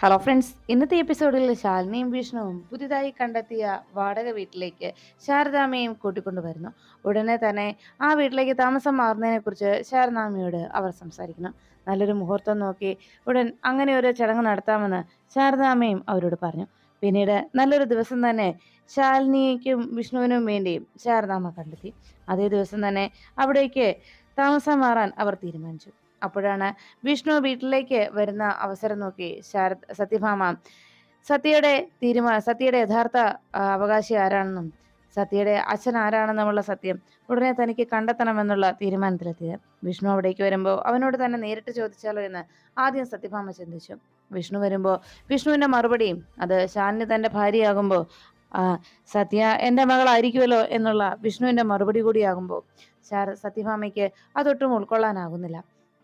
Hello friends ഇന്നത്തെ എപ്പിസോഡിൽ ശാലിനിയും ഭീഷണവും പുതിയതായി കണ്ടെത്തിയ വാടക വീട്ടിലേക്ക് ശാരദാമ്മയും കൂട്ടിക്കൊണ്ടുവരുന്നു ഉടനെ തന്നെ ആ വീട്ടിലേക്ക് താമസം മാറുന്നതിനെ കുറിച്ച് ശാരദാമ്മയോട് അവർ സംസാരിക്കുന്നു. നല്ലൊരു മുഹൂർത്തം നോക്കി ഉടൻ അങ്ങനെ ഒരു ചടങ്ങ് നടത്താമെന്ന് ശാരദാമ്മയും അവരോട് പറഞ്ഞു. പിന്നീട് നല്ലൊരു ദിവസം തന്നെ ശാലിനിക്കും വിഷ്ണുവിനും വേണ്ടിയും ശാരദാമ്മ കണ്ടെത്തി. അതേ ദിവസം തന്നെ അവിടേക്ക് താമസം മാറാൻ അവർ തീരുമാനിച്ചു. അപ്പോഴാണ് വിഷ്ണു വീട്ടിലേക്ക് വരുന്ന അവസരം നോക്കി ശാരദ സത്യഭാമ. സത്യയുടെ തീരുമാന സത്യയുടെ യഥാർത്ഥ അവകാശി ആരാണെന്നും സത്യയുടെ അച്ഛൻ ആരാണെന്നുമുള്ള സത്യം ഉടനെ തനിക്ക് കണ്ടെത്തണമെന്നുള്ള തീരുമാനത്തിലെത്തിയത്. വിഷ്ണു അവിടേക്ക് വരുമ്പോൾ അവനോട് തന്നെ നേരിട്ട് ചോദിച്ചാലോ എന്ന് ആദ്യം സത്യഭാമ ചിന്തിച്ചു. വിഷ്ണു വരുമ്പോൾ വിഷ്ണുവിന്റെ മറുപടിയും അത് ശാലിനി തന്റെ ഭാര്യയാകുമ്പോൾ സത്യ എന്റെ മകളായിരിക്കുമല്ലോ എന്നുള്ള വിഷ്ണുവിന്റെ മറുപടി കൂടിയാകുമ്പോൾ ശാര സത്യഭാമയ്ക്ക് അതൊട്ടും ഉൾക്കൊള്ളാനാകുന്നില്ല.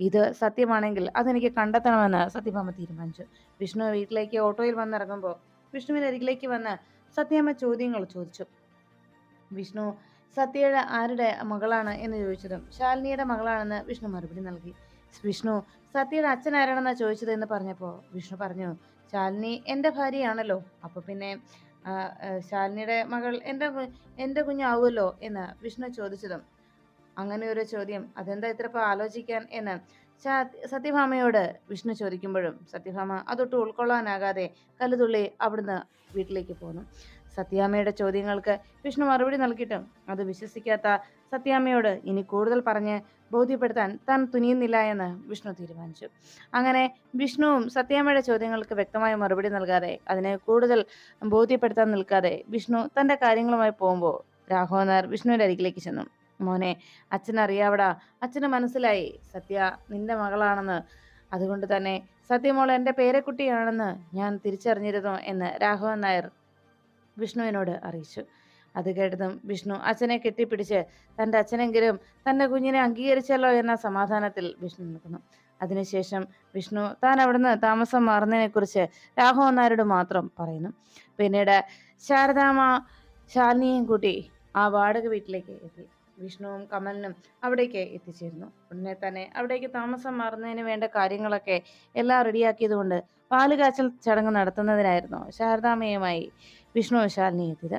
ഇത് സത്യമാണെങ്കിൽ അതെനിക്ക് കണ്ടെത്തണമെന്ന് സത്യഭാമ തീരുമാനിച്ചു. വിഷ്ണു വീട്ടിലേക്ക് ഓട്ടോയിൽ വന്നിറങ്ങുമ്പോൾ വിഷ്ണുവിന്റെ അരികിലേക്ക് വന്ന് സത്യമ്മ ചോദ്യങ്ങൾ ചോദിച്ചു. വിഷ്ണു സത്യയുടെ ആരുടെ മകളാണ് എന്ന് ചോദിച്ചതും ശാലിനിയുടെ മകളാണെന്ന് വിഷ്ണു മറുപടി നൽകി. വിഷ്ണു സത്യയുടെ അച്ഛൻ ആരാണെന്നാ ചോദിച്ചത് എന്ന് പറഞ്ഞപ്പോൾ വിഷ്ണു പറഞ്ഞു ശാലിനി എന്റെ ഭാര്യയാണല്ലോ. അപ്പോൾ പിന്നെ ശാലിനിയുടെ മകൾ എന്റെ എന്റെ കുഞ്ഞാവുമല്ലോ? എന്ന് വിഷ്ണു ചോദിച്ചതും അങ്ങനെ ഒരു ചോദ്യം. അതെന്താ ഇത്ര ആലോചിക്കാൻ എന്ന്? സത്യഭാമയോട് വിഷ്ണു ചോദിക്കുമ്പോഴും സത്യഭാമ അതൊട്ട് ഉൾക്കൊള്ളാനാകാതെ കല്ലുതുള്ളി അവിടുന്ന് വീട്ടിലേക്ക് പോന്നു. സത്യാമ്മയുടെ ചോദ്യങ്ങൾക്ക് വിഷ്ണു മറുപടി നൽകിയിട്ടും അത് വിശ്വസിക്കാത്ത സത്യാമ്മയോട് ഇനി കൂടുതൽ പറഞ്ഞ് ബോധ്യപ്പെടുത്താൻ താൻ തുനിയുന്നില്ല എന്ന് വിഷ്ണു തീരുമാനിച്ചു. അങ്ങനെ വിഷ്ണുവും സത്യാമ്മയുടെ ചോദ്യങ്ങൾക്ക് വ്യക്തമായ മറുപടി നൽകാതെ അതിനെ കൂടുതൽ ബോധ്യപ്പെടുത്താൻ നിൽക്കാതെ വിഷ്ണു തന്റെ കാര്യങ്ങളുമായി പോകുമ്പോൾ രാഘവനാർ വിഷ്ണുവിന്റെ അരികിലേക്ക് ചെന്നു. മോനെ അച്ഛനറിയാവടാ അച്ഛന് മനസ്സിലായി. സത്യ നിന്റെ മകളാണെന്ന്. അതുകൊണ്ട് തന്നെ സത്യമോൾ എന്റെ പേരക്കുട്ടിയാണെന്ന് ഞാൻ തിരിച്ചറിഞ്ഞിരുന്നു എന്ന് രാഘവൻ നായർ വിഷ്ണുവിനോട് അറിയിച്ചു. അത് കേട്ടതും വിഷ്ണു അച്ഛനെ കെട്ടിപ്പിടിച്ച് തന്റെ അച്ഛനെങ്കിലും തന്റെ കുഞ്ഞിനെ അംഗീകരിച്ചല്ലോ എന്ന സമാധാനത്തിൽ വിഷ്ണു നിൽക്കുന്നു. അതിനുശേഷം വിഷ്ണു താൻ അവിടുന്ന് താമസം മാറുന്നതിനെക്കുറിച്ച് രാഘവൻ നായരോട് മാത്രം പറയുന്നു. പിന്നീട് ശാരദാമ്മ ശാലിനിയും കൂട്ടി ആ വാടക വീട്ടിലേക്ക് എത്തി. വിഷ്ണുവും കമലിനും അവിടേക്ക് എത്തിച്ചേരുന്നു. ഉടനെ തന്നെ അവിടേക്ക് താമസം മാറുന്നതിന് വേണ്ട കാര്യങ്ങളൊക്കെ എല്ലാം റെഡിയാക്കിയതുകൊണ്ട് പാലുകാച്ചൽ ചടങ്ങ് നടത്തുന്നതിനായിരുന്നു ശാരദാമ്മയുമായി വിഷ്ണു ശാലിനി എത്തിയത്.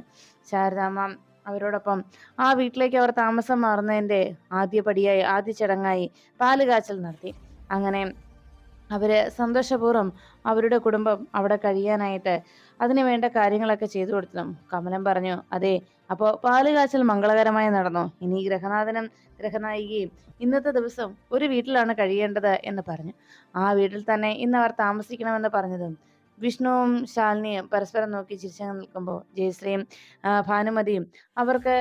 ശാരദാമ്മ അവരോടൊപ്പം ആ വീട്ടിലേക്ക് അവർ താമസം മാറുന്നതിന്റെ ആദ്യപടിയായി ആദ്യ ചടങ്ങായി പാലുകാച്ചൽ നടത്തി. അങ്ങനെ അവർ സന്തോഷപൂർവം അവരുടെ കുടുംബം അവിടെ കഴിയാനായിട്ട് അതിന് വേണ്ട കാര്യങ്ങളൊക്കെ ചെയ്തു കൊടുത്തതും കമലം പറഞ്ഞു അതെ അപ്പോൾ പാലുകാച്ചൽ മംഗളകരമായി നടന്നു. ഇനി ഗ്രഹനാഥനും ഗ്രഹനായികയും ഇന്നത്തെ ദിവസം ഒരു വീട്ടിലാണ് കഴിയേണ്ടത് എന്ന് പറഞ്ഞു. ആ വീട്ടിൽ തന്നെ ഇന്ന് അവർ താമസിക്കണമെന്ന് പറഞ്ഞതും വിഷ്ണുവും ശാലിനിയും പരസ്പരം നോക്കി ചിരിച്ചങ്ങ് നിൽക്കുമ്പോൾ ജയശ്രീയും ഭാനുമതിയും അവർക്ക്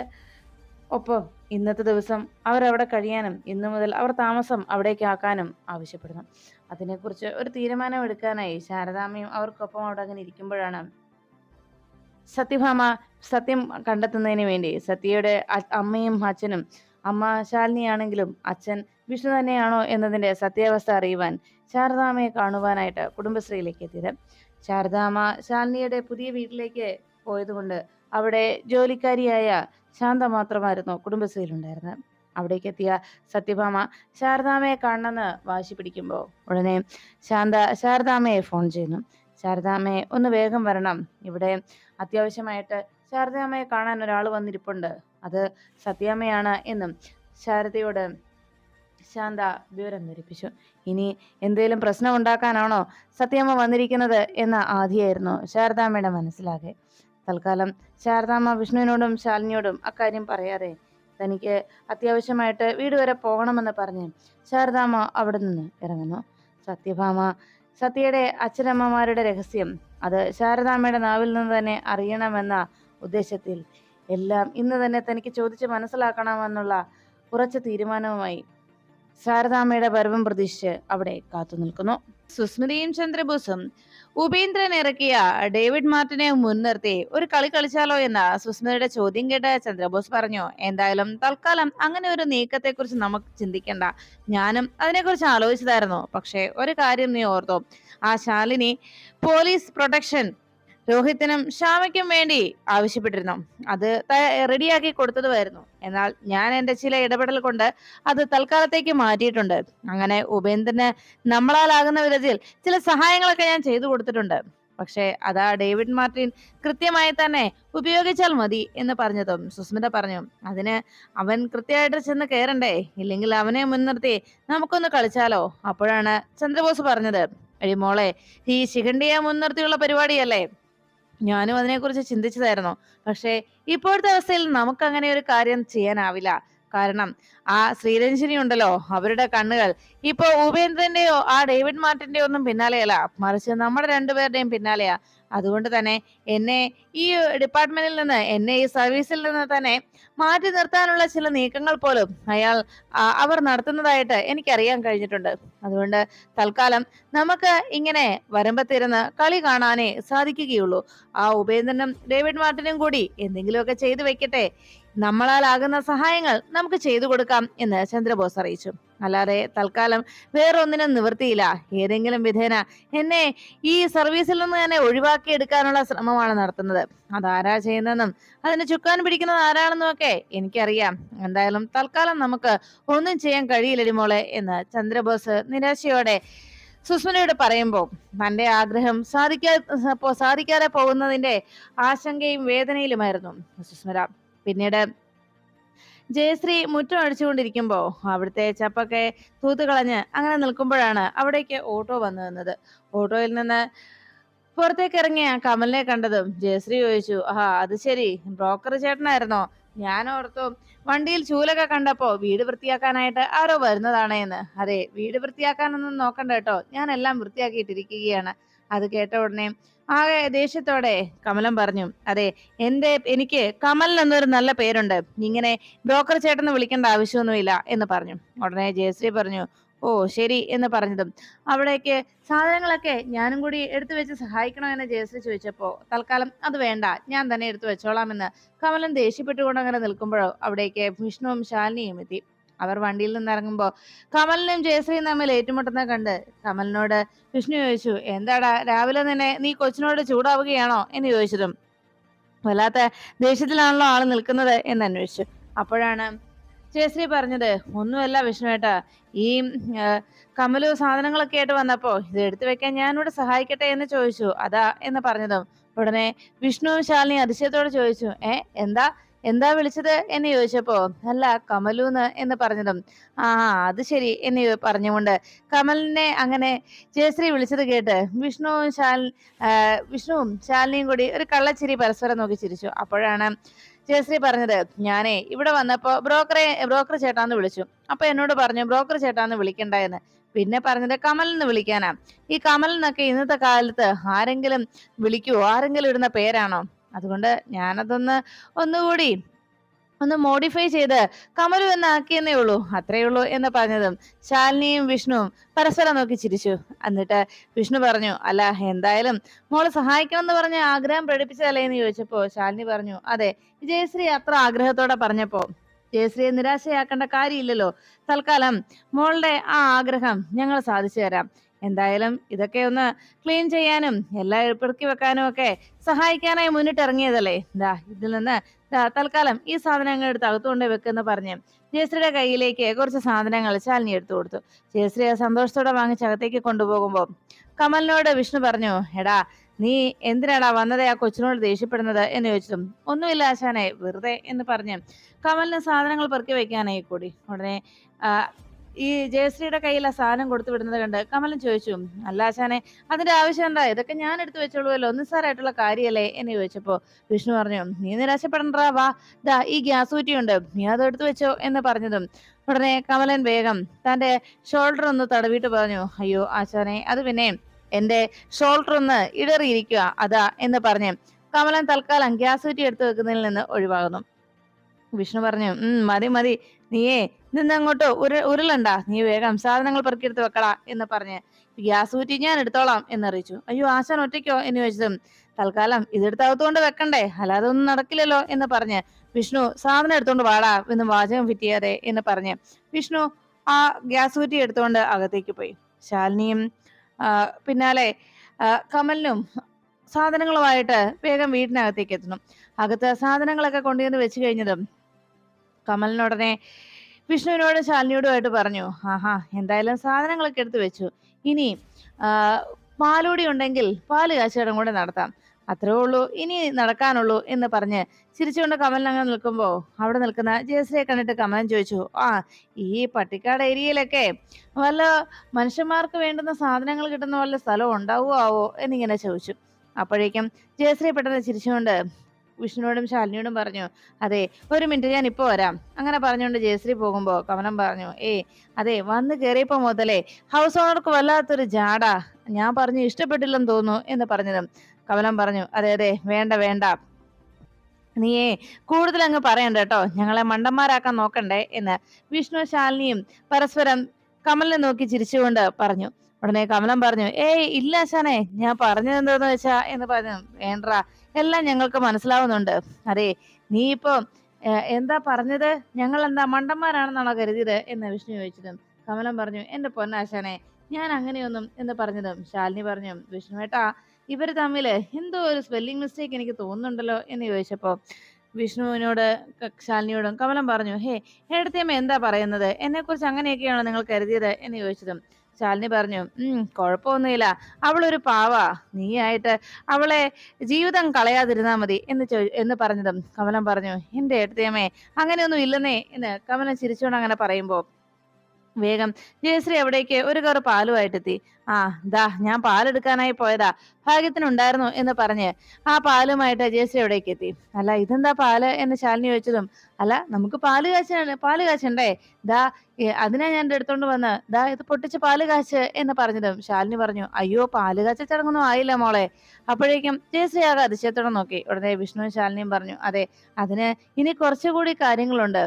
ഒപ്പം ഇന്നത്തെ ദിവസം അവരവിടെ കഴിയാനും ഇന്നു മുതൽ അവർ താമസം അവിടേക്ക് ആക്കാനും ആവശ്യപ്പെടുന്നു. അതിനെക്കുറിച്ച് ഒരു തീരുമാനം എടുക്കാനായി ശാരദാമ്മയും അവർക്കൊപ്പം അവിടെ അങ്ങനെ ഇരിക്കുമ്പോഴാണ് സത്യഭാമ സത്യം കണ്ടെത്തുന്നതിന് വേണ്ടി സത്യയുടെ അമ്മയും അച്ഛനും അമ്മ ശാലിനിയാണെങ്കിലും അച്ഛൻ വിഷ്ണു തന്നെയാണോ എന്നതിന്റെ സത്യാവസ്ഥ അറിയുവാൻ ശാരദാമ്മയെ കാണുവാനായിട്ട് കുടുംബശ്രീയിലേക്ക് എത്തിയത്. ശാരദാമ്മ ശാലിനിയുടെ പുതിയ വീട്ടിലേക്ക് പോയതുകൊണ്ട് അവിടെ ജോലിക്കാരിയായ ശാന്ത മാത്രമായിരുന്നു കുടുംബശ്രീയിലുണ്ടായിരുന്നത്. അവിടേക്ക് എത്തിയ സത്യഭാമ ശാരദാമയെ കാണണമെന്ന് വാശി പിടിക്കുമ്പോൾ ഉടനെ ശാന്ത ശാരദാമയെ ഫോൺ ചെയ്യുന്നു. ശാരദാമയെ ഒന്ന് വേഗം വരണം. ഇവിടെ അത്യാവശ്യമായിട്ട് ശാരദാമയെ കാണാൻ ഒരാൾ വന്നിരിപ്പുണ്ട്. അത് സത്യാമ്മയാണ് എന്നും ശാരദയോട് ശാന്ത വിവരം ധരിപ്പിച്ചു. ഇനി എന്തേലും പ്രശ്നം ഉണ്ടാക്കാനാണോ സത്യാമ്മ വന്നിരിക്കുന്നത് എന്ന ആധിയായിരുന്നു ശാരദാമ്മയുടെ മനസ്സിലാകെ. തൽക്കാലം ശാരദാമ്മ വിഷ്ണുവിനോടും ശാലിനിയോടും അക്കാര്യം പറയാതെ തനിക്ക് അത്യാവശ്യമായിട്ട് വീട് വരെ പോകണമെന്ന് പറഞ്ഞ് ശാരദാമ്മ അവിടെ നിന്ന് ഇറങ്ങുന്നു. സത്യഭാമ സത്യയുടെ അച്ഛനമ്മമാരുടെ രഹസ്യം അത് ശാരദാമ്മയുടെ നാവിൽ നിന്ന് തന്നെ അറിയണമെന്ന ഉദ്ദേശത്തിൽ എല്ലാം ഇന്ന് തന്നെ തനിക്ക് ചോദിച്ച് മനസ്സിലാക്കണമെന്നുള്ള ഉറച്ച തീരുമാനവുമായി ശാരദാമ്മയുടെ വരവും പ്രതീക്ഷിച്ച് അവിടെ കാത്തു നിൽക്കുന്നു. സുസ്മിതയും ചന്ദ്രബോസും ഉപേന്ദ്രൻ ഇറക്കിയ ഡേവിഡ് മാർട്ടിനെ മുൻനിർത്തി ഒരു കളി കളിച്ചാലോ എന്ന സുസ്മിതയുടെ ചോദ്യം കേട്ട് ചന്ദ്രബോസ് പറഞ്ഞു എന്തായാലും തൽക്കാലം അങ്ങനെ ഒരു നീക്കത്തെക്കുറിച്ച് നമുക്ക് ചിന്തിക്കണ്ട. ഞാനും അതിനെക്കുറിച്ച് ആലോചിച്ചതായിരുന്നു. പക്ഷേ ഒരു കാര്യം നീ ഓർത്തോ. ആ ശാലിനി പോലീസ് പ്രൊട്ടക്ഷൻ രോഹിത്തിനും ശ്യാമയ്ക്കും വേണ്ടി ആവശ്യപ്പെട്ടിരുന്നു. അത് റെഡിയാക്കി കൊടുത്തതുമായിരുന്നു. എന്നാൽ ഞാൻ എന്റെ ചില ഇടപെടൽ കൊണ്ട് അത് തൽക്കാലത്തേക്ക് മാറ്റിയിട്ടുണ്ട്. അങ്ങനെ ഉപേന്ദ്രന് നമ്മളാലാകുന്ന വിധത്തിൽ ചില സഹായങ്ങളൊക്കെ ഞാൻ ചെയ്തു കൊടുത്തിട്ടുണ്ട്. പക്ഷേ അതാ ഡേവിഡ് മാർട്ടിൻ കൃത്യമായി തന്നെ ഉപയോഗിച്ചാൽ മതി എന്ന് പറഞ്ഞതും സുസ്മിത പറഞ്ഞു. അതിന് അവൻ കൃത്യമായിട്ട് ചെന്ന് കയറണ്ടേ? ഇല്ലെങ്കിൽ അവനെ മുൻനിർത്തി നമുക്കൊന്ന് കളിച്ചാലോ? അപ്പോഴാണ് ചന്ദ്രബോസ് പറഞ്ഞത്. എടി മോളെ ഈ ശിഖണ്ഡിയെ മുൻനിർത്തിയുള്ള പരിപാടിയല്ലേ? ഞാനും അതിനെക്കുറിച്ച് ചിന്തിച്ചതായിരുന്നു. പക്ഷേ ഇപ്പോഴത്തെ അവസ്ഥയിൽ നമുക്ക് അങ്ങനെ ഒരു കാര്യം ചെയ്യാനാവില്ല. കാരണം ആ ശ്രീരഞ്ജനി ഉണ്ടല്ലോ അവരുടെ കണ്ണുകൾ. ഇപ്പൊ ഉപേന്ദ്രന്റെയോ ആ ഡേവിഡ് മാർട്ടിന്റെയോ ഒന്നും പിന്നാലെയല്ല. മറിച്ച് നമ്മുടെ രണ്ടുപേരുടെയും പിന്നാലെയാ. അതുകൊണ്ട് തന്നെ എന്നെ ഈ ഡിപ്പാർട്ട്മെന്റിൽ നിന്ന് എന്നെ ഈ സർവീസിൽ നിന്ന് തന്നെ മാറ്റി നിർത്താനുള്ള ചില നീക്കങ്ങൾ പോലും അയാൾ അവർ നടത്തുന്നതായിട്ട് എനിക്കറിയാൻ കഴിഞ്ഞിട്ടുണ്ട്. അതുകൊണ്ട് തൽക്കാലം നമുക്ക് ഇങ്ങനെ വരുമ്പത്തിരുന്ന് കളി കാണാനേ സാധിക്കുകയുള്ളൂ. ആ ഉപേന്ദ്രനും ഡേവിഡ് മാർട്ടിനും കൂടി എന്തെങ്കിലുമൊക്കെ ചെയ്തു വെക്കട്ടെ. നമ്മളാലാകുന്ന സഹായങ്ങൾ നമുക്ക് ചെയ്തു കൊടുക്കാം എന്ന് ചന്ദ്രബോസ് അറിയിച്ചു. അല്ലാതെ തൽക്കാലം വേറൊന്നിനും നിവൃത്തിയില്ല. ഏതെങ്കിലും വിധേന എന്നെ ഈ സർവീസിൽ നിന്ന് തന്നെ ഒഴിവാക്കിയെടുക്കാനുള്ള ശ്രമമാണ് നടത്തുന്നത്. അതാരാ ചെയ്യുന്നതെന്നും അതിന് ചുക്കാൻ പിടിക്കുന്നത് ആരാണെന്നും ഒക്കെ എനിക്കറിയാം. എന്തായാലും തൽക്കാലം നമുക്ക് ഒന്നും ചെയ്യാൻ കഴിയില്ലടി മോളെ എന്ന് ചന്ദ്രബോസ് നിരാശയോടെ സുസ്മനയോട് പറയുമ്പോൾ തന്റെ ആഗ്രഹം സാധിക്കാ സാധിക്കാതെ പോകുന്നതിന്റെ ആശങ്കയും വേദനയിലുമായിരുന്നു സുസ്മിത പിന്നീട് ജയശ്രീ മുറ്റം അടിച്ചുകൊണ്ടിരിക്കുമ്പോ അവിടുത്തെ ചപ്പൊക്കെ തൂത്തുകളഞ്ഞ് അങ്ങനെ നിൽക്കുമ്പോഴാണ് അവിടേക്ക് ഓട്ടോ വന്നു നിന്നത്. ഓട്ടോയിൽ നിന്ന് പുറത്തേക്ക് ഇറങ്ങിയ കമലിനെ കണ്ടതും ജയശ്രീ ചോദിച്ചു ആ അത് ശരി ബ്രോക്കർ ചേട്ടനായിരുന്നോ? ഞാൻ ഓർത്തു വണ്ടിയിൽ ചൂലൊക്കെ കണ്ടപ്പോ വീട് വൃത്തിയാക്കാനായിട്ട് ആരോ വരുന്നതാണ് എന്ന് അതെ വീട് വൃത്തിയാക്കാനൊന്നും നോക്കണ്ട കേട്ടോ ഞാൻ എല്ലാം വൃത്തിയാക്കിയിട്ടിരിക്കുകയാണ്. അത് കേട്ട ഉടനെ ആകെ ദേഷ്യത്തോടെ കമലം പറഞ്ഞു അതെ എന്റെ എനിക്ക് കമൽ എന്നൊരു നല്ല പേരുണ്ട്. ഇങ്ങനെ ബ്രോക്കർ ചേട്ടന് വിളിക്കേണ്ട ആവശ്യമൊന്നുമില്ല എന്ന് പറഞ്ഞു. ഉടനെ ജയശ്രീ പറഞ്ഞു ഓ ശരി എന്ന് പറഞ്ഞതും. അവിടേക്ക് സാധനങ്ങളൊക്കെ ഞാനും കൂടി എടുത്തു വെച്ച് സഹായിക്കണോ എന്ന് ജയശ്രീ ചോദിച്ചപ്പോ തൽക്കാലം അത് വേണ്ട ഞാൻ തന്നെ എടുത്തു വെച്ചോളാമെന്ന് കമലൻ ദേഷ്യപ്പെട്ടുകൊണ്ട് അങ്ങനെ നിൽക്കുമ്പോഴോ അവിടേക്ക് വിഷ്ണുവും ശാലിനിയും എത്തി. അവർ വണ്ടിയിൽ നിന്ന് ഇറങ്ങുമ്പോൾ കമലിനും ജയശ്രീയും തമ്മിൽ ഏറ്റുമുട്ടുന്നത് കണ്ട് കമലിനോട് വിഷ്ണു ചോദിച്ചു എന്താടാ രാവിലെ തന്നെ നീ കൊച്ചിനോട് ചൂടാവുകയാണോ? എന്ന് ചോദിച്ചതും വല്ലാത്ത ദേഷ്യത്തിലാണല്ലോ ആൾ നിൽക്കുന്നത്? എന്ന് അന്വേഷിച്ചു. അപ്പോഴാണ് ജയശ്രീ പറഞ്ഞത് ഒന്നുമല്ല വിഷ്ണുവേട്ടാ ഈ കമലു സാധനങ്ങളൊക്കെ ആയിട്ട് വന്നപ്പോ ഇത് എടുത്തു വെക്കാൻ ഞാനിവിടെ സഹായിക്കട്ടെ എന്ന് ചോദിച്ചു അതാ എന്ന് പറഞ്ഞതും ഉടനെ വിഷ്ണുവും ശാലിനി അതിശയത്തോടെ ചോദിച്ചു ഏ എന്താ? എന്താ വിളിച്ചത് എന്ന് ചോദിച്ചപ്പോ അല്ല കമലൂന്ന് എന്ന് പറഞ്ഞതും. ആ അത് ശരി എന്ന് പറഞ്ഞുകൊണ്ട് കമലിനെ അങ്ങനെ ജയശ്രീ വിളിച്ചത് കേട്ട് വിഷ്ണുവും ശാൽ വിഷ്ണുവും ശാലിനിയും കൂടി ഒരു കള്ളച്ചിരി പരസ്പരം നോക്കി ചിരിച്ചു. അപ്പോഴാണ് ജയശ്രീ പറഞ്ഞത് ഞാനേ ഇവിടെ വന്നപ്പോ ബ്രോക്കറെ ബ്രോക്കർ ചേട്ടാന്ന് വിളിച്ചു. അപ്പൊ എന്നോട് പറഞ്ഞു ബ്രോക്കർ ചേട്ടാന്ന് വിളിക്കണ്ട എന്ന്. പിന്നെ പറഞ്ഞത് കമലിന്ന് വിളിക്കാനാ. ഈ കമൽ ഇന്നത്തെ കാലത്ത് ആരെങ്കിലും വിളിക്കുവോ? ആരെങ്കിലും ഇടുന്ന പേരാണോ? അതുകൊണ്ട് ഞാനതൊന്ന് ഒന്നുകൂടി ഒന്ന് മോഡിഫൈ ചെയ്ത് കമലു എന്ന് ആക്കിയെന്നേ ഉള്ളൂ. അത്രയേ ഉള്ളൂ എന്ന് പറഞ്ഞതും ശാലിനിയും വിഷ്ണുവും പരസ്പരം നോക്കി ചിരിച്ചു. എന്നിട്ട് വിഷ്ണു പറഞ്ഞു അല്ല എന്തായാലും മോൾ സഹായിക്കണം എന്ന് പറഞ്ഞ ആഗ്രഹം പ്രകടിപ്പിച്ചതല്ലേ? എന്ന് ചോദിച്ചപ്പോൾ ശാലിനി പറഞ്ഞു അതെ ജയശ്രീ അത്ര ആഗ്രഹത്തോടെ പറഞ്ഞപ്പോൾ ജയശ്രീയെ നിരാശയാക്കേണ്ട കാര്യമില്ലല്ലോ. തൽക്കാലം മോളുടെ ആ ആഗ്രഹം ഞങ്ങൾ സാധിച്ചു തരാം. എന്തായാലും ഇതൊക്കെ ഒന്ന് ക്ലീൻ ചെയ്യാനും എല്ലാം പെറുക്കി വെക്കാനും ഒക്കെ സഹായിക്കാനായി മുന്നിട്ടിറങ്ങിയതല്ലേ? ദാ ഇതിൽ നിന്ന് തൽക്കാലം ഈ സാധനങ്ങൾ എടുത്ത് അകത്തുകൊണ്ട് വെക്കുന്ന പറഞ്ഞ് ജയശ്രീയുടെ കയ്യിലേക്ക് കുറച്ച് സാധനങ്ങൾ ശാലിനി എടുത്തു കൊടുത്തു. ജയശ്രീ സന്തോഷത്തോടെ വാങ്ങിച്ച് അകത്തേക്ക് കൊണ്ടുപോകുമ്പോൾ കമലിനോട് വിഷ്ണു പറഞ്ഞു എടാ നീ എന്തിനാടാ വന്നത്? ആ കൊച്ചിനോട് ദേഷ്യപ്പെടുന്നത്? എന്ന് ചോദിച്ചു ഒന്നുമില്ല ആശാനെ വെറുതെ എന്ന് പറഞ്ഞ് കമലിന് സാധനങ്ങൾ പെറുക്കി വെക്കാനായി കൂടി. ഉടനെ ഈ ജയശ്രീയുടെ കയ്യിൽ ആ സാധനം കൊടുത്തു വിടുന്നത് കണ്ട് കമലൻ ചോദിച്ചു അല്ല ആശാനെ അതിന്റെ ആവശ്യം എന്താ? ഇതൊക്കെ ഞാൻ എടുത്തു വെച്ചോളൂല്ലോ നിസ്സാരമായിട്ടുള്ള കാര്യമല്ലേ എന്ന് ചോദിച്ചപ്പോ വിഷ്ണു പറഞ്ഞു നീ നിരാശപ്പെടണ്ടാ വാ. ദാ ഈ ഗ്യാസ് കുറ്റിയുണ്ട് നീ അത് എടുത്തു വെച്ചോ എന്ന് പറഞ്ഞതും. ഉടനെ കമലൻ വേഗം തന്റെ ഷോൾഡർ ഒന്ന് തടവിട്ട് പറഞ്ഞു അയ്യോ ആശാനെ അത് പിന്നെ എന്റെ ഷോൾഡർ ഒന്ന് ഇടറിയിരിക്കുക അതാ എന്ന് പറഞ്ഞ് കമലൻ തൽക്കാലം ഗ്യാസ് കുറ്റി എടുത്തു വെക്കുന്നതിൽ നിന്ന് ഒഴിവാകുന്നു. വിഷ്ണു പറഞ്ഞു ഉം മതി മതി. നീയേ നിന്നങ്ങോട്ട് ഉരു ഉരുളണ്ട. നീ വേഗം സാധനങ്ങൾ പെറുക്കിയെടുത്ത് വെക്കടാ എന്ന് പറഞ്ഞ് ഗ്യാസ് ഊറ്റി ഞാൻ എടുത്തോളാം എന്നറിയിച്ചു അയ്യോ ആശാൻ ഒറ്റയ്ക്കോ എന്ന് ചോദിച്ചതും. തൽക്കാലം ഇതെടുത്ത് അകത്തുകൊണ്ട് വെക്കണ്ടേ. അല്ലാതെ ഒന്നും നടക്കില്ലല്ലോ എന്ന് പറഞ്ഞ് വിഷ്ണു സാധനം എടുത്തോണ്ട് വാടാ എന്ന് വാചകം ഫിറ്റിയാതെ എന്ന് പറഞ്ഞ് വിഷ്ണു ആ ഗ്യാസ് ഊറ്റി എടുത്തുകൊണ്ട് അകത്തേക്ക് പോയി. ശാലിനിയും പിന്നാലെ കമലിനും സാധനങ്ങളുമായിട്ട് വേഗം വീടിനകത്തേക്ക് എത്തണം അകത്ത് സാധനങ്ങളൊക്കെ കൊണ്ടുവന്ന് വെച്ച് കഴിഞ്ഞതും കമലിനുടനെ വിഷ്ണുവിനോടും ശാലിനിയോടുമായിട്ട് പറഞ്ഞു ആഹാ എന്തായാലും സാധനങ്ങളൊക്കെ എടുത്ത് വെച്ചു. ഇനി പാലൂടി ഉണ്ടെങ്കിൽ പാൽ കാച്ചടം കൂടെ നടത്താം. അത്രേ ഉള്ളൂ ഇനി നടക്കാനുള്ളൂ എന്ന് പറഞ്ഞ് ചിരിച്ചുകൊണ്ട് കമലൻ അങ്ങനെ നിൽക്കുമ്പോൾ അവിടെ നിൽക്കുന്ന ജയശ്രീയെ കണ്ടിട്ട് കമലൻ ചോദിച്ചു ആ ഈ പട്ടിക്കാട് ഏരിയയിലൊക്കെ വല്ല മനുഷ്യന്മാർക്ക് വേണ്ടുന്ന സാധനങ്ങൾ കിട്ടുന്ന വല്ല സ്ഥലം ഉണ്ടാവുമോ ആവോ എന്നിങ്ങനെ ചോദിച്ചു. അപ്പോഴേക്കും ജയശ്രീ പെട്ടെന്ന് ചിരിച്ചുകൊണ്ട് വിഷ്ണുവോടും ശാലിനിയോടും പറഞ്ഞു അതെ ഒരു മിനിറ്റ് ഞാൻ ഇപ്പോൾ വരാം. അങ്ങനെ പറഞ്ഞുകൊണ്ട് ജയശ്രീ പോകുമ്പോൾ കമലം പറഞ്ഞു ഏ അതെ വന്ന് കയറിയപ്പോ മുതലേ ഹൗസ് ഓണർക്ക് വല്ലാത്തൊരു ജാട. ഞാൻ പറഞ്ഞു ഇഷ്ടപ്പെട്ടില്ലെന്ന് തോന്നുന്നു എന്ന് പറഞ്ഞതും കമലം പറഞ്ഞു അതെ അതെ വേണ്ട വേണ്ട. നീയേ കൂടുതൽ അങ്ങ് പറയണ്ട കേട്ടോ. ഞങ്ങളെ മണ്ടന്മാരാക്കാൻ നോക്കണ്ടേ എന്ന് വിഷ്ണു ശാലിനിയും പരസ്പരം കമലിനെ നോക്കി ചിരിച്ചുകൊണ്ട് പറഞ്ഞു. ഉടനെ കമലം പറഞ്ഞു ഏയ് ഇല്ല ശാനെ ഞാൻ പറഞ്ഞത് എന്താന്ന് വെച്ചാ? എന്ന് പറഞ്ഞു വേണ്ട എല്ലാം ഞങ്ങൾക്ക് മനസ്സിലാവുന്നുണ്ട്. അതെ നീ ഇപ്പൊ എന്താ പറഞ്ഞത്? ഞങ്ങൾ എന്താ മണ്ടന്മാരാണെന്നാണോ കരുതിയത്? എന്ന് വിഷ്ണു ചോദിച്ചതും കമലം പറഞ്ഞു എന്റെ പൊന്നാശാനെ ഞാൻ അങ്ങനെയൊന്നും എന്ന് പറഞ്ഞതും ശാലിനി പറഞ്ഞു വിഷ്ണു ഏട്ടാ ഇവർ തമ്മിൽ എന്തോ ഒരു സ്പെല്ലിംഗ് മിസ്റ്റേക്ക് എനിക്ക് തോന്നുന്നുണ്ടല്ലോ എന്ന് ചോദിച്ചപ്പോ വിഷ്ണുവിനോട് ശാലിനിയോടും കമലം പറഞ്ഞു ഹേ എടുത്തേമ്മ എന്താ പറയുന്നത്? എന്നെ കുറിച്ച് അങ്ങനെയൊക്കെയാണോ നിങ്ങൾ കരുതിയത് എന്ന് ചോദിച്ചതും ശാലിനി പറഞ്ഞു ഉം കുഴപ്പമൊന്നുമില്ല. അവളൊരു പാവാ. നീയായിട്ട് അവളെ ജീവിതം കളയാതിരുന്നാ മതി എന്ന് ചോ എന്ന് പറഞ്ഞതും കമലം പറഞ്ഞു എന്റെ ഏട്ടത്തിയമ്മേ അങ്ങനെയൊന്നും ഇല്ലെന്നേ എന്ന് കമലം ചിരിച്ചുകൊണ്ട് അങ്ങനെ പറയുമ്പോ വേഗം ജയശ്രീ അവിടേക്ക് ഒരു കവർ പാലുമായിട്ടെത്തി. ആ ദാ ഞാൻ പാലെടുക്കാനായി പോയതാ. ഭാഗ്യത്തിനുണ്ടായിരുന്നു എന്ന് പറഞ്ഞ് ആ പാലുമായിട്ട് ജയശ്രീ അവിടേക്ക് എത്തി. അല്ല ഇതെന്താ പാൽ എന്ന് ശാലിനി ചോദിച്ചതും അല്ല നമുക്ക് പാൽ കാച്ച പാൽ കാച്ചണ്ടേ? ദാ അതിനാ ഞാൻ എടുത്തോണ്ട് വന്ന് ദാ ഇത് പൊട്ടിച്ച് പാൽ കാച്ച് എന്ന് പറഞ്ഞതും ശാലിനി പറഞ്ഞു അയ്യോ പാൽ കാച്ച ചടങ്ങൊന്നും ആയില്ല മോളെ. അപ്പോഴേക്കും ജയശ്രീ ആകെ അതിശയത്തോടെ നോക്കി. ഉടനെ വിഷ്ണുവും ശാലിനിയും പറഞ്ഞു അതെ അതിന് ഇനി കുറച്ചുകൂടി കാര്യങ്ങളുണ്ട്.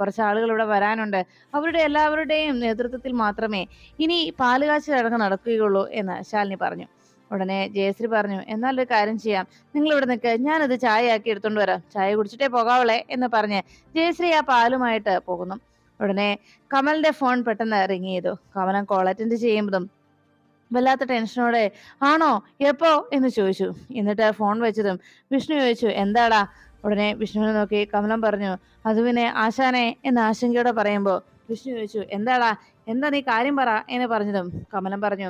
കുറച്ച് ആളുകൾ ഇവിടെ വരാനുണ്ട്. അവരുടെ എല്ലാവരുടെയും നേതൃത്വത്തിൽ മാത്രമേ ഇനി പാലുകാച്ചി ചടങ്ങ് നടക്കുകയുള്ളൂ എന്ന് ശാലിനി പറഞ്ഞു. ഉടനെ ജയശ്രീ പറഞ്ഞു എന്നാൽ ഒരു കാര്യം ചെയ്യാം. നിങ്ങൾ ഇവിടെ നിൽക്ക് ഞാനത് ചായ ആക്കി എടുത്തോണ്ട് വരാം. ചായ കുടിച്ചിട്ടേ പോകാവളെ എന്ന് പറഞ്ഞ് ജയശ്രീ ആ പാലുമായിട്ട് പോകുന്നു. ഉടനെ കമലിന്റെ ഫോൺ പെട്ടെന്ന് റിങ് ചെയ്തു. കമലൻ കോൾ അറ്റൻഡ് ചെയ്യുന്നതും വല്ലാത്ത ടെൻഷനോടെ ആണോ? എപ്പോ? എന്ന് ചോദിച്ചു. എന്നിട്ട് ഫോൺ വെച്ചതും വിഷ്ണു ചോദിച്ചു എന്താടാ? ഉടനെ വിഷ്ണുവിനെ നോക്കി കമലം പറഞ്ഞു അതുവിനെ ആശാനെ എന്ന് ആശങ്കയോടെ പറയുമ്പോൾ വിഷ്ണു ചോദിച്ചു എന്താടാ? എന്താ നീ കാര്യം പറ? എന്ന് പറഞ്ഞതും കമലം പറഞ്ഞു.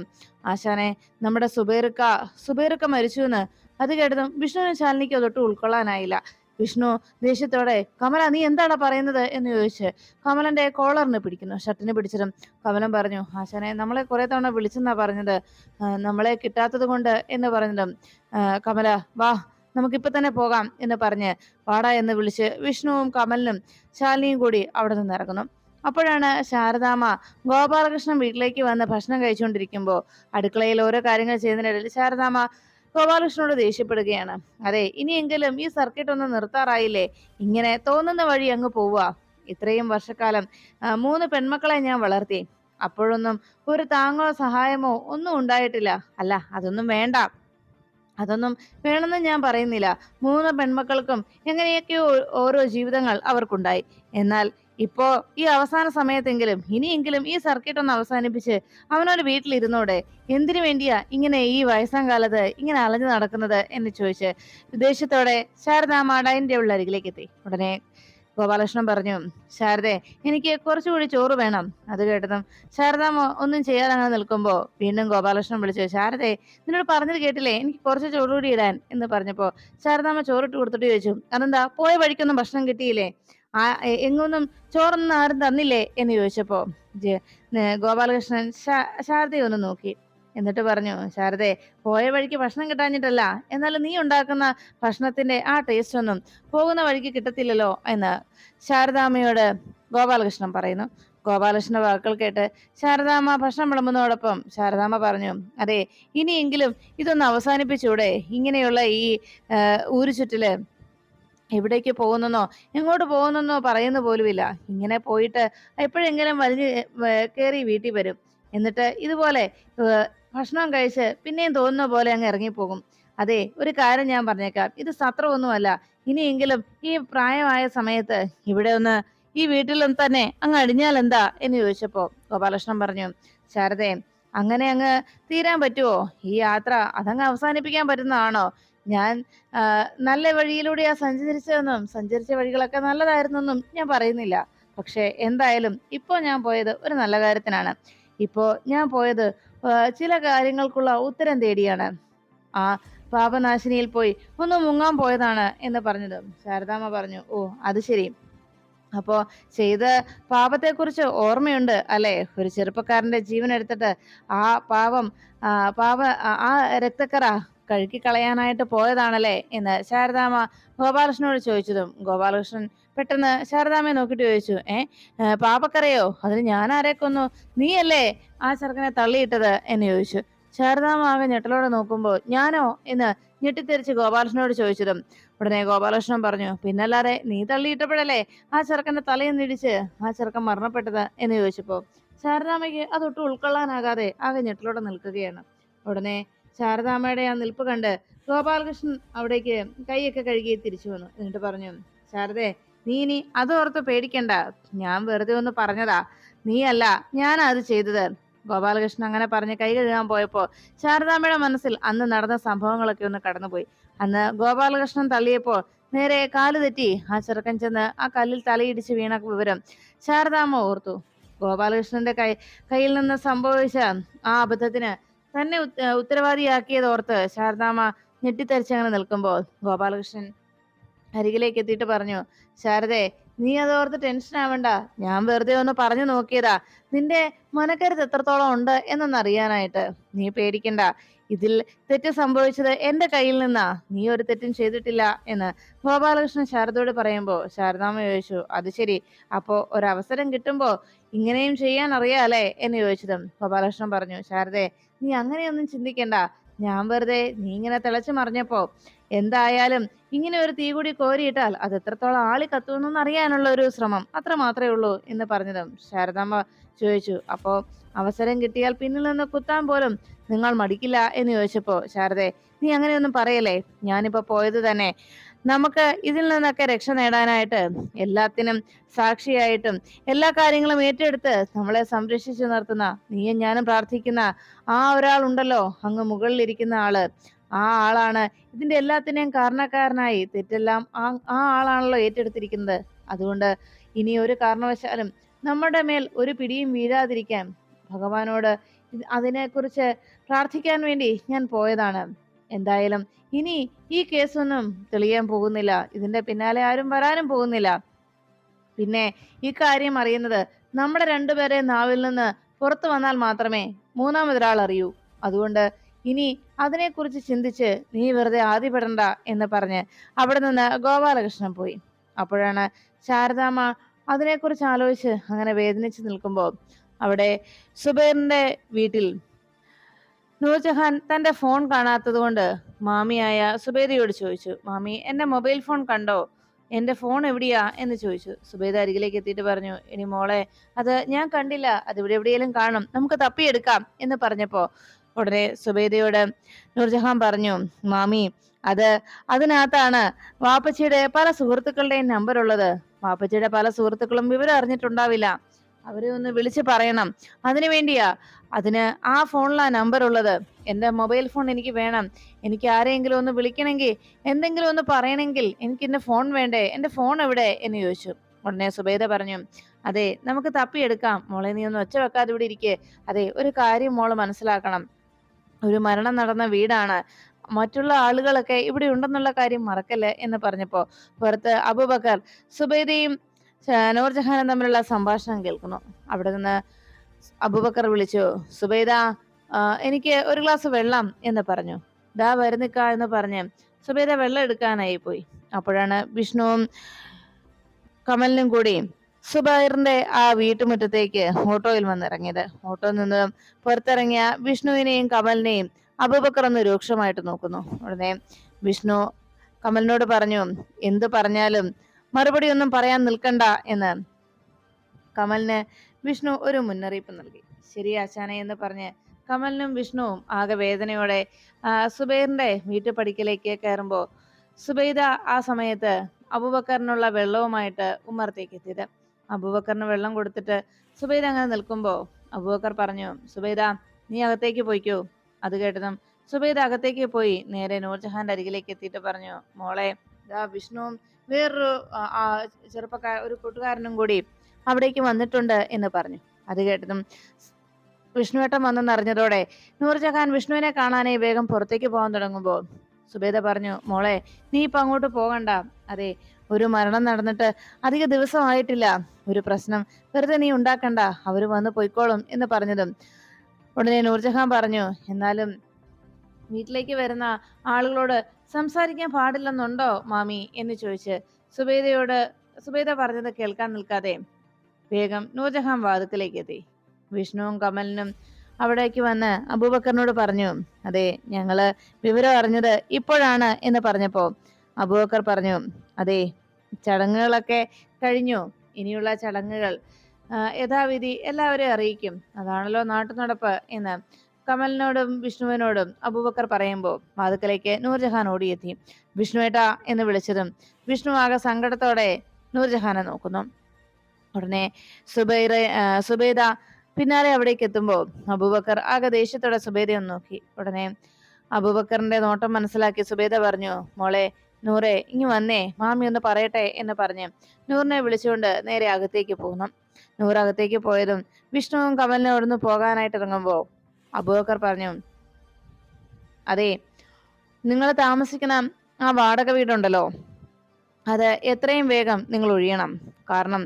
ആശാനെ നമ്മുടെ സുബേറുക്ക സുബേറുക്ക മരിച്ചു എന്ന് അത് കേട്ടതും വിഷ്ണുവിന് ശാലിനിക്ക് അതൊട്ട് ഉൾക്കൊള്ളാനായില്ല. വിഷ്ണു ദേഷ്യത്തോടെ കമല നീ എന്താണ് പറയുന്നത്? എന്ന് ചോദിച്ച് കമലന്റെ കോളറിന് പിടിക്കുന്നു. ഷർട്ടിന് പിടിച്ചതും കമലം പറഞ്ഞു ആശാനെ നമ്മളെ കുറെ തവണ വിളിച്ചെന്നാ പറഞ്ഞത്. നമ്മളെ കിട്ടാത്തത് കൊണ്ട് എന്ന് പറഞ്ഞതും കമല വാ നമുക്കിപ്പോൾ തന്നെ പോകാം എന്ന് പറഞ്ഞ് വാടാ എന്ന് വിളിച്ച് വിഷ്ണുവും കമലിനും ശാലിനിയും കൂടി അവിടെ നിന്ന് ഇറങ്ങുന്നു. അപ്പോഴാണ് ശാരദാമ്മ ഗോപാലകൃഷ്ണൻ വീട്ടിലേക്ക് വന്ന് ഭക്ഷണം കഴിച്ചുകൊണ്ടിരിക്കുമ്പോൾ അടുക്കളയിൽ ഓരോ കാര്യങ്ങൾ ചെയ്യുന്നതിനിടയിൽ ശാരദാമ്മ ഗോപാലകൃഷ്ണനോട് ദേഷ്യപ്പെടുകയാണ്. അതെ ഇനിയെങ്കിലും ഈ സർക്കിട്ട് ഒന്ന് നിർത്താറായില്ലേ? ഇങ്ങനെ തോന്നുന്ന വഴി അങ്ങ് പോവുക. ഇത്രയും വർഷക്കാലം മൂന്ന് പെൺമക്കളെ ഞാൻ വളർത്തി. അപ്പോഴൊന്നും ഒരു താങ്ങോ സഹായമോ ഒന്നും ഉണ്ടായിട്ടില്ല. അല്ല അതൊന്നും വേണ്ട. അതൊന്നും വേണമെന്ന് ഞാൻ പറയുന്നില്ല. മൂന്ന് പെൺമക്കൾക്കും എങ്ങനെയൊക്കെയോ ഓരോ ജീവിതങ്ങൾ അവർക്കുണ്ടായി. എന്നാൽ ഇപ്പോ ഈ അവസാന സമയത്തെങ്കിലും ഇനിയെങ്കിലും ഈ സർക്കിട്ട് ഒന്ന് അവസാനിപ്പിച്ച് അവനൊരു വീട്ടിലിരുന്നോടെ എന്തിനു വേണ്ടിയാ ഇങ്ങനെ ഈ വയസ്സാം കാലത്ത് ഇങ്ങനെ അലഞ്ഞു നടക്കുന്നത് എന്ന് ചോദിച്ച് ദേഷ്യത്തോടെ ശാരദാമ്മ ഡൈനിങ് ഉള്ള അരികിലേക്ക് എത്തി. ഉടനെ ഗോപാലകൃഷ്ണൻ പറഞ്ഞു ശാരദേ എനിക്ക് കുറച്ചുകൂടി ചോറ് വേണം. അത് കേട്ടതും ശാരദാമ്മ ഒന്നും ചെയ്യാതെ അങ്ങനെ നിൽക്കുമ്പോ വീണ്ടും ഗോപാലകൃഷ്ണൻ വിളിച്ചു ശാരദേ നിന്നോട് പറഞ്ഞത് കേട്ടില്ലേ? എനിക്ക് കുറച്ച് ചോറ് കൂടി ഇടാൻ. എന്ന് പറഞ്ഞപ്പോൾ ശാരദാമ്മ ചോറിട്ട് കൊടുത്തിട്ട് ചോദിച്ചു അതെന്താ? പോയ വഴിക്കൊന്നും ഭക്ഷണം കിട്ടിയില്ലേ? ആ എങ്ങൊന്നും ചോറൊന്നും ആരും തന്നില്ലേ? എന്ന് ചോദിച്ചപ്പോ ഗോപാലകൃഷ്ണൻ ശാരദയെ ഒന്ന് നോക്കി. എന്നിട്ട് പറഞ്ഞു ശാരദേ പോയ വഴിക്ക് ഭക്ഷണം കിട്ടാഞ്ഞിട്ടല്ല. എന്നാലും നീ ഉണ്ടാക്കുന്ന ഭക്ഷണത്തിന്റെ ആ ടേസ്റ്റ് ഒന്നും പോകുന്ന വഴിക്ക് കിട്ടത്തില്ലല്ലോ? എന്ന് ശാരദാമ്മയോട് ഗോപാലകൃഷ്ണൻ പറയുന്നു. ഗോപാലകൃഷ്ണന്റെ വാക്കുകൾ കേട്ട് ശാരദാമ്മ ഭക്ഷണം വിളമ്പുന്നതോടൊപ്പം ശാരദാമ്മ പറഞ്ഞു അതെ ഇനിയെങ്കിലും ഇതൊന്ന് അവസാനിപ്പിച്ചൂടെ? ഇങ്ങനെയുള്ള ഈ ഊരു ഊരുചുറ്റിൽ എവിടേക്ക് പോകുന്നെന്നോ എങ്ങോട്ട് പോകുന്നെന്നോ പറയുന്ന പോലുമില്ല. ഇങ്ങനെ പോയിട്ട് എപ്പോഴെങ്കിലും വലിഞ്ഞ് കയറി വീട്ടിൽ വരും. എന്നിട്ട് ഇതുപോലെ ഭക്ഷണം കഴിച്ച് പിന്നെയും തോന്നുന്ന പോലെ അങ്ങ് ഇറങ്ങിപ്പോകും. അതെ ഒരു കാര്യം ഞാൻ പറഞ്ഞേക്കാം. ഇത് സത്രമൊന്നുമല്ല. ഇനിയെങ്കിലും ഈ പ്രായമായ സമയത്ത് ഇവിടെ ഒന്ന് ഈ വീട്ടിലും തന്നെ അങ്ങ് അടിഞ്ഞാൽ എന്താ എന്ന് ചോദിച്ചപ്പോ ഗോപാലകൃഷ്ണൻ പറഞ്ഞു ശാരദേ അങ്ങനെ അങ്ങ് തീരാൻ പറ്റുമോ ഈ യാത്ര അതങ്ങ് അവസാനിപ്പിക്കാൻ പറ്റുന്നതാണോ? ഞാൻ നല്ല വഴിയിലൂടെയാണ് സഞ്ചരിച്ചതെന്നും സഞ്ചരിച്ച വഴികളൊക്കെ നല്ലതായിരുന്നെന്നും ഞാൻ പറയുന്നില്ല. പക്ഷേ എന്തായാലും ഇപ്പോൾ ഞാൻ പോയത് ഒരു നല്ല കാര്യത്തിനാണ്. ഇപ്പോൾ ഞാൻ പോയത് ചില കാര്യങ്ങൾക്കുള്ള ഉത്തരം തേടിയാണ്. ആ പാപനാശിനിയിൽ പോയി ഒന്ന് മുങ്ങാൻ പോയതാണ് എന്ന് പറഞ്ഞത് ശാരദാമ്മ പറഞ്ഞു ഓ അത് ശരി. അപ്പോൾ ചെയ്ത പാപത്തെക്കുറിച്ച് ഓർമ്മയുണ്ട് അല്ലേ? ഒരു ചെറുപ്പക്കാരന്റെ ജീവൻ എടുത്തിട്ട് ആ പാപം ആ- ആ രക്തക്കറ കഴുകി കളയാനായിട്ട് പോയതാണല്ലേ എന്ന് ശാരദാമ്മ ഗോപാലകൃഷ്ണനോട് ചോദിച്ചതും ഗോപാലകൃഷ്ണൻ പെട്ടെന്ന് ശാരദാമ്മയെ നോക്കിയിട്ട് ചോദിച്ചു ഏ, പാപക്കറയോ അതിന് ഞാൻ ആരെ കൊന്നു? നീയല്ലേ ആ ചെറുക്കനെ തള്ളിയിട്ടത്? എന്ന് ചോദിച്ചു. ശാരദാമ്മ ആകെ ഞെട്ടലോടെ നോക്കുമ്പോൾ ഞാനോ? എന്ന് ഞെട്ടിത്തെറിച്ച് ഗോപാലകൃഷ്ണനോട് ചോദിച്ചതും ഉടനെ ഗോപാലകൃഷ്ണൻ പറഞ്ഞു പിന്നല്ലാതെ നീ തള്ളിയിട്ടപ്പോഴല്ലേ ആ ചെറുക്കന്റെ തലയെന്നിടിച്ച് ആ ചെറുക്കൻ മരണപ്പെട്ടത്? എന്ന് ചോദിച്ചപ്പോൾ ശാരദാമ്മയ്ക്ക് അതൊട്ടും ഉൾക്കൊള്ളാനാകാതെ ആകെ ഞെട്ടലോടെ നിൽക്കുകയാണ്. ഉടനെ ശാരദാമ്മയുടെ ആ നിൽപ്പ് കണ്ട് ഗോപാലകൃഷ്ണൻ അവിടേക്ക് കൈയൊക്കെ കഴുകി തിരിച്ചു വന്നു. എന്നിട്ട് പറഞ്ഞു ശാരദേ നീ ഇനി അതോർത്ത് പേടിക്കണ്ട. ഞാൻ വെറുതെ ഒന്ന് പറഞ്ഞതാ. നീയല്ല ഞാനാ അത് ചെയ്തത്. ഗോപാലകൃഷ്ണൻ അങ്ങനെ പറഞ്ഞ് കൈ കഴുകാൻ പോയപ്പോ ശാരദാമ്മയുടെ മനസ്സിൽ അന്ന് നടന്ന സംഭവങ്ങളൊക്കെ ഒന്ന് കടന്നുപോയി. അന്ന് ഗോപാലകൃഷ്ണൻ തള്ളിയപ്പോൾ നേരെ കാൽ തെറ്റി ആ ചെറുക്കൻ ചെന്ന് ആ കല്ലിൽ തലയിടിച്ച് വീണ വിവരം ശാരദാമ്മ ഓർത്തു. ഗോപാലകൃഷ്ണന്റെ കൈ കയ്യിൽ നിന്ന് സംഭവിച്ച ആ അബദ്ധത്തിന് തന്നെ ഉത്തരവാദിയാക്കിയത് ഓർത്ത് ശാരദാമ്മ ഞെട്ടിത്തരിച്ചങ്ങനെ നിൽക്കുമ്പോൾ ഗോപാലകൃഷ്ണൻ അരികിലേക്ക് എത്തിയിട്ട് പറഞ്ഞു ശാരദേ നീ അതോർത്ത് ടെൻഷൻ ആവണ്ട. ഞാൻ വെറുതെ ഒന്ന് പറഞ്ഞു നോക്കിയതാ. നിന്റെ മനക്കരുത് എത്രത്തോളം ഉണ്ട് എന്നൊന്നറിയാനായിട്ട് നീ പേടിക്കണ്ട. ഇതിൽ തെറ്റ് സംഭവിച്ചത് എന്റെ കയ്യിൽ നിന്നാ. നീ ഒരു തെറ്റും ചെയ്തിട്ടില്ല എന്ന്. ഗോപാലകൃഷ്ണൻ ശാരദയോട് പറയുമ്പോൾ ശാരദാമ്മ ചോദിച്ചു അത് ശരി. അപ്പോ ഒരവസരം കിട്ടുമ്പോ ഇങ്ങനെയും ചെയ്യാൻ അറിയാലേ എന്ന് ചോദിച്ചതും ഗോപാലകൃഷ്ണൻ പറഞ്ഞു ശാരദേ നീ അങ്ങനെയൊന്നും ചിന്തിക്കണ്ട. ഞാൻ വെറുതെ നീ ഇങ്ങനെ തിളച്ചു മറിഞ്ഞപ്പോ എന്തായാലും ഇങ്ങനെ ഒരു തീ കൂടി കോരിയിട്ടാൽ അത് എത്രത്തോളം ആളി കത്തുമെന്നൊന്ന് അറിയാനുള്ള ഒരു ശ്രമം അത്ര മാത്രമേ ഉള്ളൂ എന്ന് പറഞ്ഞതും ശാരദാമ്മ ചോദിച്ചു. അപ്പോ അവസരം കിട്ടിയാൽ പിന്നിൽ നിന്ന് കുത്താൻ പോലും നിങ്ങൾ മടിക്കില്ല എന്ന് ചോദിച്ചപ്പോ ശാരദേ നീ അങ്ങനെയൊന്നും പറയല്ലേ? ഞാനിപ്പോ പോയത് തന്നെ. നമുക്ക് ഇതിൽ നിന്നൊക്കെ രക്ഷ നേടാനായിട്ട് എല്ലാത്തിനും സാക്ഷിയായിട്ടും എല്ലാ കാര്യങ്ങളും ഏറ്റെടുത്ത് നമ്മളെ സംരക്ഷിച്ചു നിർത്തുന്ന നീയും ഞാനും പ്രാർത്ഥിക്കുന്ന ആ ഒരാൾ ഒരാളുണ്ടല്ലോ. അങ്ങ് മുകളിലിരിക്കുന്ന ആൾ. ആ ആളാണ് ഇതിന്റെ എല്ലാത്തിനെയും കാരണക്കാരനായി തെറ്റെല്ലാം ആ ആ ആളാണല്ലോ ഏറ്റെടുത്തിരിക്കുന്നത്. അതുകൊണ്ട് ഇനി ഒരു കാരണവശാലും നമ്മുടെ മേൽ ഒരു പിടിയും വീഴാതിരിക്കാൻ ഭഗവാനോട് അതിനെക്കുറിച്ച് പ്രാർത്ഥിക്കാൻ വേണ്ടി ഞാൻ പോയതാണ്. എന്തായാലും ഇനി ഈ കേസൊന്നും തെളിയാൻ പോകുന്നില്ല. ഇതിന്റെ പിന്നാലെ ആരും വരാനും പോകുന്നില്ല. പിന്നെ ഈ കാര്യം അറിയുന്നത് നമ്മുടെ രണ്ടുപേരെ നാവിൽ നിന്ന് പുറത്തു വന്നാൽ മാത്രമേ മൂന്നാമതൊരാൾ അറിയൂ. അതുകൊണ്ട് ഇനി അതിനെക്കുറിച്ച് ചിന്തിച്ച് നീ വെറുതെ ആദ്യപ്പെടണ്ട എന്ന് പറഞ്ഞ് അവിടെ നിന്ന് ഗോപാലകൃഷ്ണൻ പോയി. അപ്പോഴാണ് ശാരദാമ്മ അതിനെക്കുറിച്ച് ആലോചിച്ച് അങ്ങനെ വേദനിച്ച് നിൽക്കുമ്പോൾ അവിടെ സുബൈറിന്റെ വീട്ടിൽ നൂർജഹാൻ തന്റെ ഫോൺ കാണാത്തത് കൊണ്ട് മാമിയായ സുബേദയോട് ചോദിച്ചു മാമി എന്റെ മൊബൈൽ ഫോൺ കണ്ടോ? എന്റെ ഫോൺ എവിടെയാ? എന്ന് ചോദിച്ചു. സുബേദ അരികിലേക്ക് എത്തിയിട്ട് പറഞ്ഞു ഇനി മോളെ അത് ഞാൻ കണ്ടില്ല. അത് ഇവിടെ എവിടെയെങ്കിലും കാണും. നമുക്ക് തപ്പിയെടുക്കാം. എന്ന് പറഞ്ഞപ്പോ ഉടനെ സുബേദയോട് നൂർജഹാൻ പറഞ്ഞു മാമി അത് അതിനകത്താണ് വാപ്പച്ചിയുടെ പല സുഹൃത്തുക്കളുടെയും നമ്പർ ഉള്ളത്. വാപ്പച്ചിയുടെ പല സുഹൃത്തുക്കളും വിവരം അറിഞ്ഞിട്ടുണ്ടാവില്ല. അവരെ ഒന്ന് വിളിച്ച് പറയണം. അതിനു വേണ്ടിയാ അതിന് ആ ഫോണിലാ നമ്പർ ഉള്ളത്. എന്റെ മൊബൈൽ ഫോൺ എനിക്ക് വേണം. എനിക്ക് ആരെങ്കിലും ഒന്ന് വിളിക്കണമെങ്കിൽ എന്തെങ്കിലും ഒന്ന് പറയണമെങ്കിൽ എനിക്ക് എന്റെ ഫോൺ വേണ്ടേ? എന്റെ ഫോൺ എവിടെ? എന്ന് ചോദിച്ചു. ഉടനെ സുബൈദ പറഞ്ഞു അതെ നമുക്ക് തപ്പിയെടുക്കാം മോളെ നീ ഒന്ന് ഒച്ച വെക്കാതെ ഇവിടെ ഇരിക്കേ. അതെ ഒരു കാര്യം മോൾ മനസ്സിലാക്കണം. ഒരു മരണം നടന്ന വീടാണ്. മറ്റുള്ള ആളുകളൊക്കെ ഇവിടെ ഉണ്ടെന്നുള്ള കാര്യം മറക്കല്ലേ? എന്ന് പറഞ്ഞപ്പോ പുറത്ത് അബൂബക്കർ സുബൈദയും ഷ- നൂർജഹാനും തമ്മിലുള്ള സംഭാഷണം കേൾക്കുന്നു. അവിടെ നിന്ന് അബുബക്കർ വിളിച്ചു സുബൈദ എനിക്ക് ഒരു ഗ്ലാസ് വെള്ളം എന്ന് പറഞ്ഞു. ദാ വരുന്നിക്ക എന്ന് പറഞ്ഞ് സുബൈദ വെള്ളം എടുക്കാനായി പോയി. അപ്പോഴാണ് വിഷ്ണുവും കമലിനും കൂടി സുബൈറിന്റെ ആ വീട്ടുമുറ്റത്തേക്ക് ഓട്ടോയിൽ വന്നിറങ്ങിയത്. ഓട്ടോയിൽ നിന്ന് പുറത്തിറങ്ങിയ വിഷ്ണുവിനെയും കമലിനെയും അബൂബക്കർ ഒന്ന് രൂക്ഷമായിട്ട് നോക്കുന്നു. ഉടനെ വിഷ്ണു കമലിനോട് പറഞ്ഞു എന്ത് പറഞ്ഞാലും മറുപടി ഒന്നും പറയാൻ നിൽക്കണ്ട എന്ന് കമലിന് വിഷ്ണു ഒരു മുന്നറിയിപ്പ് നൽകി. ശരി ആശാന എന്ന് പറഞ്ഞ് കമലിനും വിഷ്ണുവും ആകെ വേദനയോടെ സുബൈറിന്റെ വീട്ടുപടിക്കലേക്ക് കയറുമ്പോൾ സുബൈദ ആ സമയത്ത് അബുബക്കറിനുള്ള വെള്ളവുമായിട്ട് ഉമ്മറത്തേക്ക് എത്തിയത്. അബൂബക്കറിന് വെള്ളം കൊടുത്തിട്ട് സുബൈദ അങ്ങനെ നിൽക്കുമ്പോൾ അബൂബക്കർ പറഞ്ഞു സുബൈദ നീ അകത്തേക്ക് പോയിക്കോ. അത് കേട്ടതും സുബൈദ അകത്തേക്ക് പോയി നേരെ നൂർജഹാന്റെ അരികിലേക്ക് എത്തിയിട്ട് പറഞ്ഞു മോളെ ദാ വിഷ്ണുവും വേറൊരു ചെറുപ്പക്കാർ ഒരു കൂട്ടുകാരനും കൂടി അവിടേക്ക് വന്നിട്ടുണ്ട് എന്ന് പറഞ്ഞു. അത് കേട്ടതും വിഷ്ണുവേട്ടൻ വന്നെന്നറിഞ്ഞതോടെ നൂർജഹാൻ വിഷ്ണുവിനെ കാണാനായി വേഗം പുറത്തേക്ക് പോകാൻ തുടങ്ങുമ്പോൾ സുബേദ പറഞ്ഞു മോളെ നീ ഇപ്പൊ അങ്ങോട്ട് പോകണ്ട. അതെ ഒരു മരണം നടന്നിട്ട് അധിക ദിവസമായിട്ടില്ല. ഒരു പ്രശ്നം വെറുതെ നീ ഉണ്ടാക്കണ്ട. അവർ വന്ന് പൊയ്ക്കോളും എന്ന് പറഞ്ഞതും ഉടനെ നൂർജഹാൻ പറഞ്ഞു. എന്നാലും വീട്ടിലേക്ക് വരുന്ന ആളുകളോട് സംസാരിക്കാൻ പാടില്ലെന്നുണ്ടോ മാമി? എന്ന് ചോദിച്ച് സുബേദയോട് സുബേദ പറഞ്ഞത് കേൾക്കാൻ നിൽക്കാതെ വേഗം നൂർജഹാൻ വാതുക്കലേക്ക് എത്തി. വിഷ്ണുവും കമലിനും അവിടേക്ക് വന്ന് അബൂബക്കറിനോട് പറഞ്ഞു അതെ ഞങ്ങൾ വിവരം അറിഞ്ഞത് ഇപ്പോഴാണ് എന്ന് പറഞ്ഞപ്പോ അബൂബക്കർ പറഞ്ഞു അതെ ചടങ്ങുകളൊക്കെ കഴിഞ്ഞു. ഇനിയുള്ള ചടങ്ങുകൾ യഥാവിധി എല്ലാവരെയും അറിയിക്കും. അതാണല്ലോ നാട്ടു നടപ്പ് എന്ന് കമലിനോടും വിഷ്ണുവിനോടും അബൂബക്കർ പറയുമ്പോൾ വാതുക്കലേക്ക് നൂർജഹാൻ ഓടിയെത്തി. വിഷ്ണുവേട്ടാ എന്ന് വിളിച്ചതും വിഷ്ണു ആകെ സങ്കടത്തോടെ നൂർജഹാനെ നോക്കുന്നു. ഉടനെ സുബൈറ സുബേദ പിന്നാലെ അവിടേക്ക് എത്തുമ്പോൾ അബൂബക്കർ ആകെ ദേഷ്യത്തോടെ സുബൈദയെ നോക്കി. ഉടനെ അബൂബക്കറിന്റെ നോട്ടം മനസ്സിലാക്കി സുബേദ പറഞ്ഞു മോളെ നൂറെ ഇങ്ങ് വന്നേ മാമി ഒന്ന് പറയട്ടെ എന്ന് പറഞ്ഞ് നൂറിനെ വിളിച്ചുകൊണ്ട് നേരെ അകത്തേക്ക് പോകുന്നു നൂറകത്തേക്ക് പോയതും വിഷ്ണുവും കമലിനെ അവിടുന്ന് പോകാനായിട്ട് ഇറങ്ങുമ്പോൾ അബൂബക്കർ പറഞ്ഞു അതെ നിങ്ങൾ താമസിക്കുന്ന ആ വാടക വീടുണ്ടല്ലോ അത് എത്രയും വേഗം നിങ്ങൾ ഒഴിയണം. കാരണം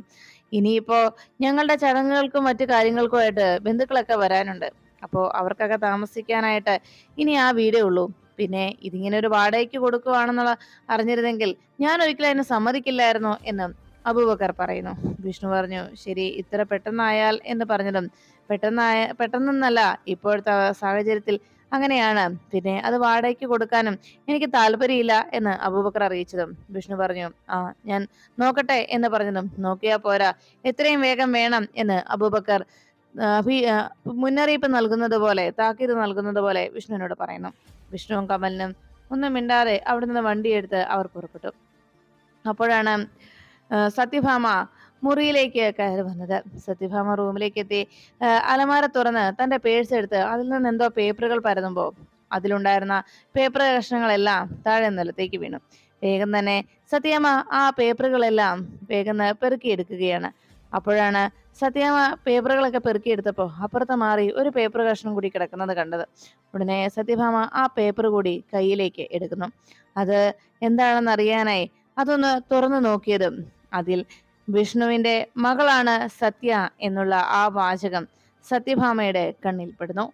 ഇനിയിപ്പോ ഞങ്ങളുടെ ചടങ്ങുകൾക്കും മറ്റു കാര്യങ്ങൾക്കുമായിട്ട് ബന്ധുക്കളൊക്കെ വരാനുണ്ട്. അപ്പോൾ അവർക്കൊക്കെ താമസിക്കാനായിട്ട് ഇനി ആ വീടേ ഉള്ളൂ. പിന്നെ ഇതിങ്ങനെ ഒരു വാടകയ്ക്ക് കൊടുക്കുവാണെന്നുള്ള അറിഞ്ഞിരുന്നെങ്കിൽ ഞാൻ ഒരിക്കലും അതിന് സമ്മതിക്കില്ലായിരുന്നു എന്ന് അബൂബക്കർ പറയുന്നു. വിഷ്ണു പറഞ്ഞു ശരി ഇത്ര പെട്ടെന്നായാൽ എന്ന് പറഞ്ഞതും പെട്ടെന്നായ പെട്ടെന്നല്ല ഇപ്പോഴത്തെ സാഹചര്യത്തിൽ അങ്ങനെയാണ്. പിന്നെ അത് വാടകയ്ക്ക് കൊടുക്കാനും എനിക്ക് താല്പര്യമില്ല എന്ന് അബൂബക്കർ അറിയിച്ചതും വിഷ്ണു പറഞ്ഞു ആ ഞാൻ നോക്കട്ടെ എന്ന് പറഞ്ഞതും നോക്കിയാ പോരാ എത്രയും വേഗം വേണം എന്ന് അബൂബക്കർ മുന്നറിയിപ്പ് നൽകുന്നത് പോലെ താക്കീത് നൽകുന്നത് പോലെ വിഷ്ണുവിനോട് പറയുന്നു. വിഷ്ണുവും കമലിനും ഒന്നും മിണ്ടാതെ അവിടെ നിന്ന് വണ്ടിയെടുത്ത് അവർ പുറപ്പെട്ടു. അപ്പോഴാണ് സത്യഭാമ മുറിയിലേക്ക് കയറി വന്നത്. സത്യഭാമ റൂമിലേക്ക് എത്തി അലമാര തുറന്ന് തന്റെ പേഴ്സ് എടുത്ത് അതിൽ നിന്ന് എന്തോ പേപ്പറുകൾ പരതുമ്പോൾ അതിലുണ്ടായിരുന്ന പേപ്പർ കഷ്ണങ്ങളെല്ലാം താഴെ നിലത്തേക്ക് വീണു. വേഗം തന്നെ സത്യമ്മ ആ പേപ്പറുകളെല്ലാം വേഗം പെറുക്കിയെടുക്കുകയാണ്. അപ്പോഴാണ് സത്യമ്മ പേപ്പറുകളൊക്കെ പെറുക്കിയെടുത്തപ്പോൾ അപ്പുറത്ത് മാറി ഒരു പേപ്പർ കഷ്ണം കൂടി കിടക്കുന്നത് കണ്ടത്. ഉടനെ സത്യഭാമ ആ പേപ്പർ കൂടി കയ്യിലേക്ക് എടുക്കുന്നു. അത് എന്താണെന്ന് അറിയാനായി അതൊന്ന് തുറന്നു നോക്കിയതും അതിൽ വിഷ്ണുവിന്റെ മകളാണ് സത്യ എന്നുള്ള ആ വാചകം സത്യഭാമയുടെ കണ്ണിൽ പെടുന്നു